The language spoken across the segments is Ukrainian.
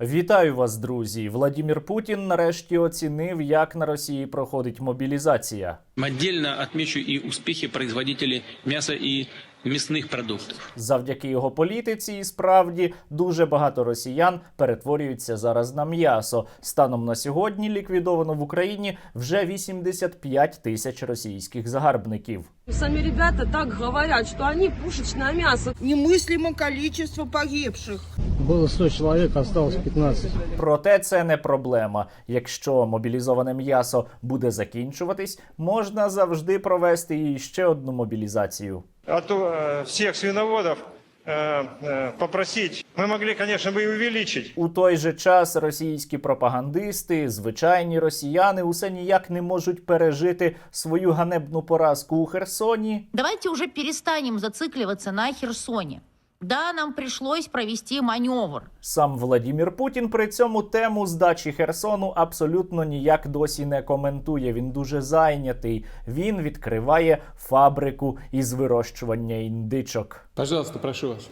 Вітаю вас, друзі! Владимир Путін нарешті оцінив, як на Росії проходить мобілізація. Мадільна відмічу і успіхи производителей мяса и мясных продуктов. Завдяки його політиці, і справді дуже багато росіян перетворюються зараз на м'ясо. Станом на сьогодні ліквідовано в Україні вже 85 тисяч російських загарбників. Сами ребята так говорят, что они пушечное мясо. Немыслимо количество погибших. Было 100 человек, осталось 15. Проте це не проблема. Якщо мобілізоване м'ясо буде закінчуватись, можна завжди провести і ще одну мобілізацію. от э, всех свиноводов э, э, попросить. Мы могли, конечно, бы и увеличить. У той же час російські пропагандисти, звичайні росіяни, усе ніяк не можуть пережити свою ганебну поразку у Херсоні. Давайте уже перестанем зацикливаться на Херсоне. Да, нам пришлось провести маневр. Сам Владімір Путін при цьому тему здачі Херсону абсолютно ніяк досі не коментує. Він дуже зайнятий. Він відкриває фабрику із вирощування індичок. Пожалуйста, прошу вас.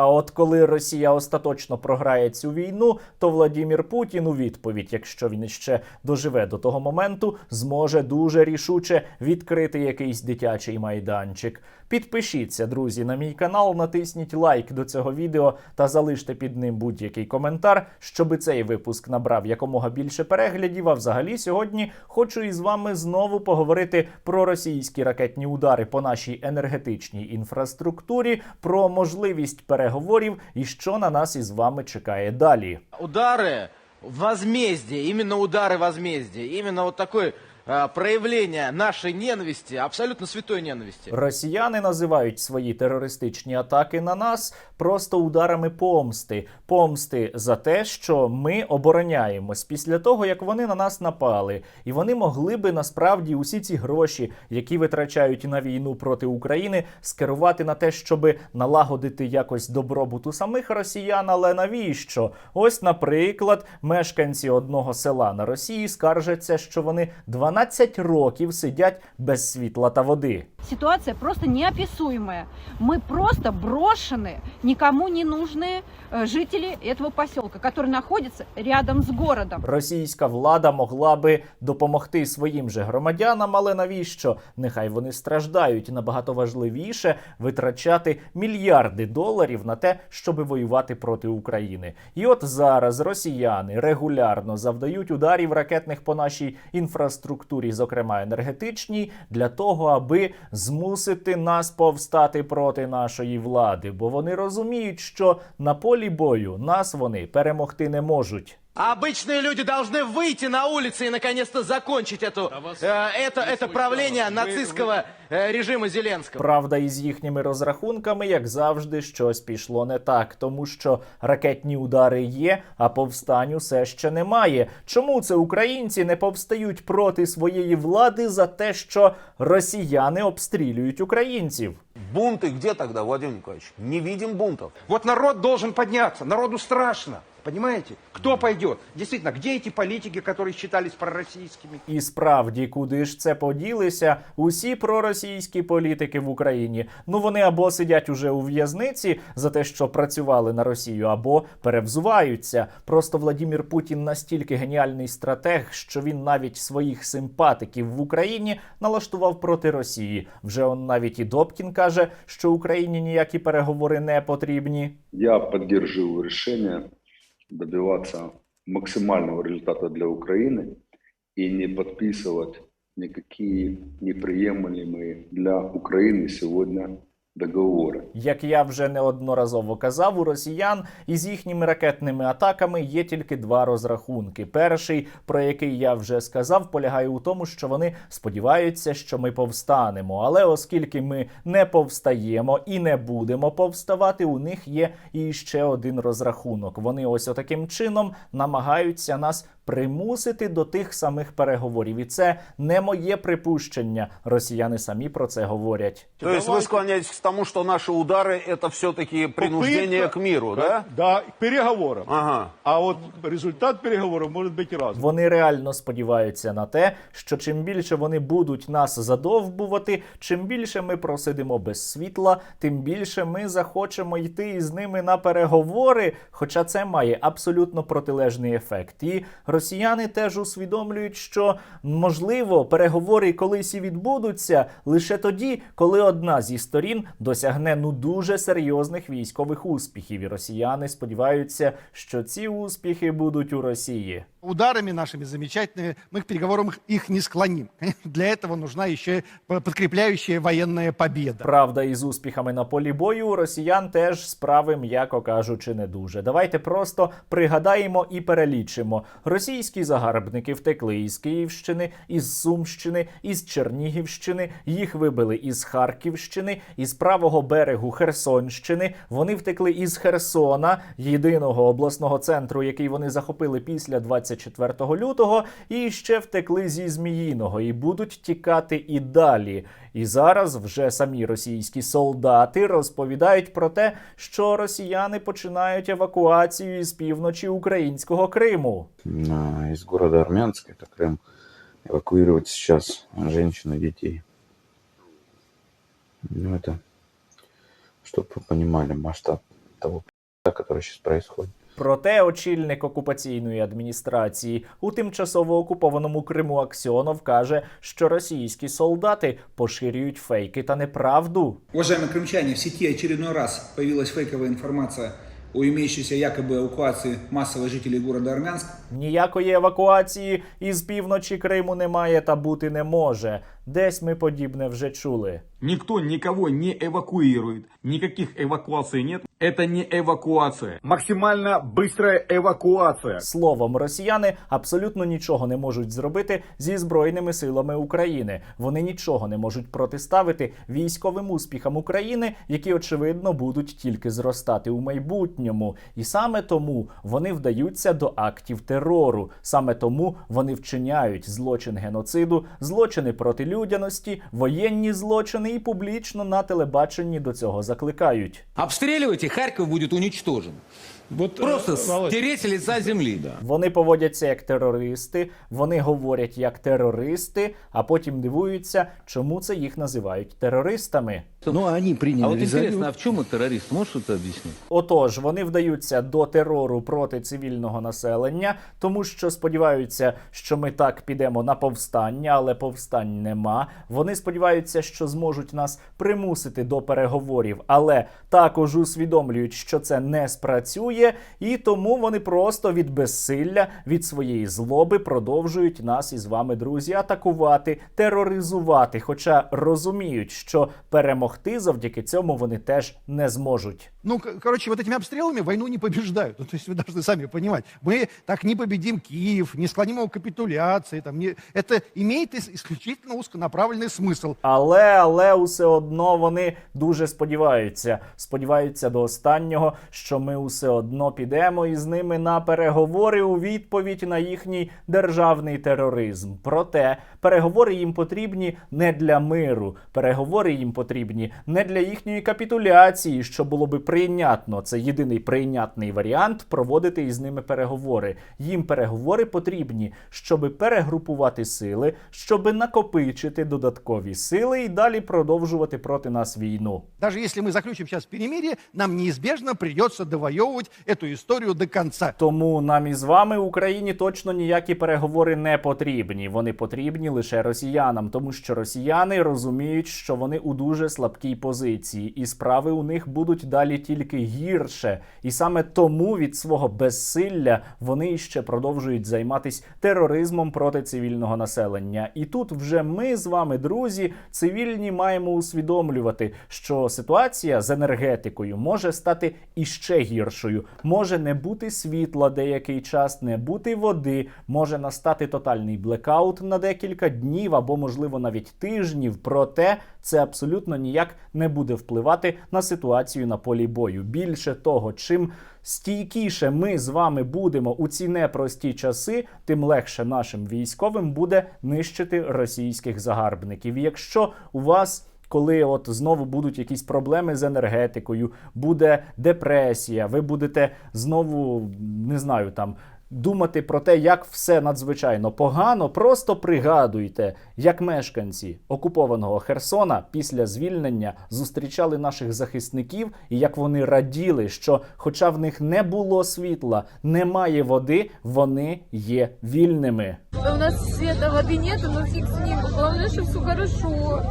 А от коли Росія остаточно програє цю війну, то Владімір Путін у відповідь, якщо він іще доживе до того моменту, зможе дуже рішуче відкрити якийсь дитячий майданчик. Підпишіться, друзі, на мій канал, натисніть лайк до цього відео та залиште під ним будь-який коментар, щоби цей випуск набрав якомога більше переглядів. А взагалі сьогодні хочу із вами знову поговорити про російські ракетні удари по нашій енергетичній інфраструктурі, про можливість переговорів і що на нас із вами чекає далі. удары возмездия, именно удары возмездия, именно вот такое э, проявление нашей ненависти, абсолютно святой ненависти. Росіяни називають свої терористичні атаки на нас просто ударами помсти. Помсти за те, що ми обороняємось після того, як вони на нас напали. І вони могли би насправді усі ці гроші, які витрачають на війну проти України, скерувати на те, щоб налагодити якось добробут у самих росіян. Але навіщо? Ось, наприклад, мешканці одного села на Росії скаржаться, що вони 12 років сидять без світла та води. Ситуация просто неописуемая. Мы просто брошены, никому не нужные э, жители этого поселка, который находится рядом с городом. Російська влада могла би допомогти своїм же громадянам, але навіщо? Нехай вони страждають. Набагато важливіше витрачати мільярди доларів на те, щоб воювати проти України. І от зараз росіяни регулярно завдають ударів ракетних по нашій інфраструктурі, зокрема енергетичній, для того, аби змусити нас повстати проти нашої влади, бо вони розуміють, що на полі бою нас вони перемогти не можуть. А обычные люди должны выйти на улицы и наконец-то закончить эту, э, это, это правление нацистского э, режима Зеленского. Правда, із їхніми розрахунками, як завжди, щось пішло не так, тому що ракетні удари є, а повстань усе ще немає. Чому це українці не повстають проти своєї влади за те, що росіяни обстрілюють українців? Бунты где тогда, Владимир Николаевич? Не видим бунтов. Вот народ должен подняться, народу страшно. Понимаете? Кто пойдет? Действительно, где эти политики, которые считались пророссийскими? І справді, куди ж це поділися? Усі проросійські політики в Україні. Ну вони або сидять уже у в'язниці за те, що працювали на Росію, або перевзуваються. Просто Владімір Путін настільки геніальний стратег, що він навіть своїх симпатиків в Україні налаштував проти Росії. Вже он навіть і Добкін каже, що Україні ніякі переговори не потрібні. Я поддерживаю решение добиваться максимального результата для Украины и не подписывать никакие неприемлемые для Украины сегодня договоры. Як я вже неодноразово казав, у росіян із їхніми ракетними атаками є тільки два розрахунки. Перший, про який я вже сказав, полягає у тому, що вони сподіваються, що ми повстанемо. Але оскільки ми не повстаємо і не будемо повставати, у них є і ще один розрахунок. Вони ось отаким чином намагаються нас примусити до тих самих переговорів. І це не моє припущення. Росіяни самі про це говорять. То есть вы склоняетесь к тому, что наши удары это все-таки принуждение к миру, да? Да, к переговорам. Ага. А вот результат переговоров может быть разным. Вони реально сподіваються на те, що чим більше вони будуть нас задовбувати, чим більше ми просидимо без світла, тим більше ми захочемо йти із ними на переговори. Хоча це має абсолютно протилежний ефект. І росіяни теж усвідомлюють, що можливо переговори колись і відбудуться лише тоді, коли одна зі сторін досягне ну дуже серйозних військових успіхів. І росіяни сподіваються, що ці успіхи будуть у Росії. Ударами нашими замечательными мы к переговорам их- их не склоним. Для этого нужна еще подкрепляющая военная победа. Правда, із успіхами на полі бою у росіян теж справи, м'яко кажучи, не дуже. Давайте просто пригадаємо і перелічимо. Російські загарбники втекли із Київщини, із Сумщини, із Чернігівщини. Їх вибили із Харківщини, із правого берегу Херсонщини. Вони втекли із Херсона, єдиного обласного центру, який вони захопили після 24 лютого, і ще втекли зі Зміїного і будуть тікати і далі. І зараз вже самі російські солдати розповідають про те, що росіяни починають евакуацію із півночі українського Криму. А, Из города Армянск, это Крым, эвакуировать сейчас женщин и детей. Ну, это, чтобы вы понимали масштаб того, который сейчас происходит. Проте очільник окупаційної адміністрації у тимчасово окупованому Криму Аксьонов каже, що російські солдати поширюють фейки та неправду. Уважаемые крымчане, в сети очередной раз появилась фейковая информация о имеющейся якобы эвакуации массовых жителей города Армянск. Ніякої евакуації із півночі Криму немає та бути не може. Десь ми подібне вже чули. Никто никого не эвакуирует. Никаких эвакуаций нет. Это не эвакуация. Максимально быстрая эвакуация. Словом, росіяни абсолютно нічого не можуть зробити зі збройними силами України. Вони нічого не можуть протиставити військовим успіхам України, які очевидно будуть тільки зростати у майбутньому. І саме тому вони вдаються до актів терору. Саме тому вони вчиняють злочин геноциду, злочини проти людяності, воєнні злочини і публічно на телебаченні до цього закликають. Обстреливайте, Харьков будет уничтожен. Вот, Просто стереть лица землі. Да. Вони поводяться як терористи, вони говорять як терористи, а потім дивуються, чому це їх називають терористами. Ну, они приняли А вот интересно, а в чем это террорист? Можешь это объяснить? Отож, вони вдаються до терору проти цивільного населення, тому що сподіваються, що ми так підемо на повстання, але повстань нема. Вони сподіваються, що зможуть нас примусити до переговорів, але також усвідомлюють, що це не спрацює, і тому вони просто від безсилля, від своєї злоби продовжують нас із вами, друзі, атакувати, тероризувати, хоча розуміють, що перемогти завдяки цьому вони теж не зможуть. Ну, к- короче, вот этими обстрелами войну не побеждают. Ну, то есть вы должны сами понимать. Мы так не победим Киев, не склоним его к капитуляции. Там, не... Это имеет ис- исключительно узконаправленный смысл. Але, але усе одно вони дуже сподіваються. Сподіваються до останнього, що ми усе одно підемо із ними на переговори у відповідь на їхній державний тероризм. Проте переговори їм потрібні не для миру. Переговори їм потрібні не для їхньої капітуляції, що було би прийнятно. Це єдиний прийнятний варіант проводити із ними переговори. Їм переговори потрібні, щоб перегрупувати сили, щоб накопичити додаткові сили і далі продовжувати проти нас війну. Даже если мы заключим сейчас перемирие, нам неизбежно придется довоевывать эту историю до конца. Тому нам із вами Україні точно ніякі переговори не потрібні. Вони потрібні лише росіянам, тому що росіяни розуміють, що вони у дуже слабкій позиції, і справи у них будуть далі тільки гірше. І саме тому від свого безсилля вони ще продовжують займатися тероризмом проти цивільного населення. І тут вже ми з вами, друзі, цивільні, маємо усвідомлювати, що ситуація з енергетикою може стати іще гіршою. Може не бути світла деякий час, не бути води, може настати тотальний блекаут на декілька днів або, можливо, навіть тижнів. Проте це абсолютно ніяк ніяк не буде впливати на ситуацію на полі бою. Більше того, чим стійкіше ми з вами будемо у ці непрості часи, тим легше нашим військовим буде нищити російських загарбників. Якщо у вас коли от знову будуть якісь проблеми з енергетикою, буде депресія, ви будете знову не знаю там. Думати про те, як все надзвичайно погано, просто пригадуйте, як мешканці окупованого Херсона після звільнення зустрічали наших захисників, і як вони раділи, що, хоча в них не було світла, немає води, вони є вільними. У нас света, воды нету, но фиг с ним. Главное, что все хорошо.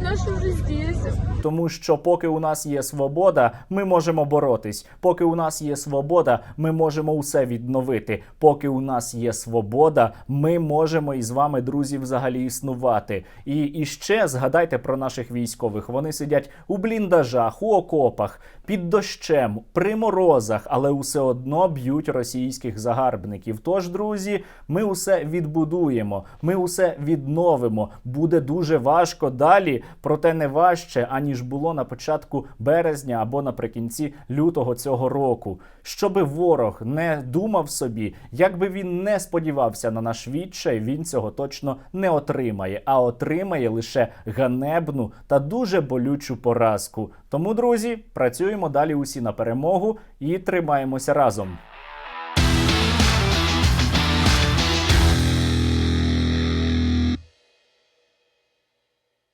Наши уже здесь. Тому що поки у нас є свобода, ми можемо боротись. Поки у нас є свобода, ми можемо усе відновити. Поки у нас є свобода, ми можемо із вами, друзі, взагалі існувати. І, і ще згадайте про наших військових. Вони сидять у бліндажах, у окопах, під дощем, при морозах, але усе одно б'ють російських загарбників. Тож, друзі, ми усе відбудуємо, ми усе відновимо. Буде дуже важко далі, проте не важче, аніж було на початку березня або наприкінці лютого цього року. Щоби ворог не думав собі, як би він не сподівався на наш відчай, він цього точно не отримає, а отримає лише ганебну та дуже болючу поразку. Тому, друзі, працюємо далі усі на перемогу і тримаємося разом.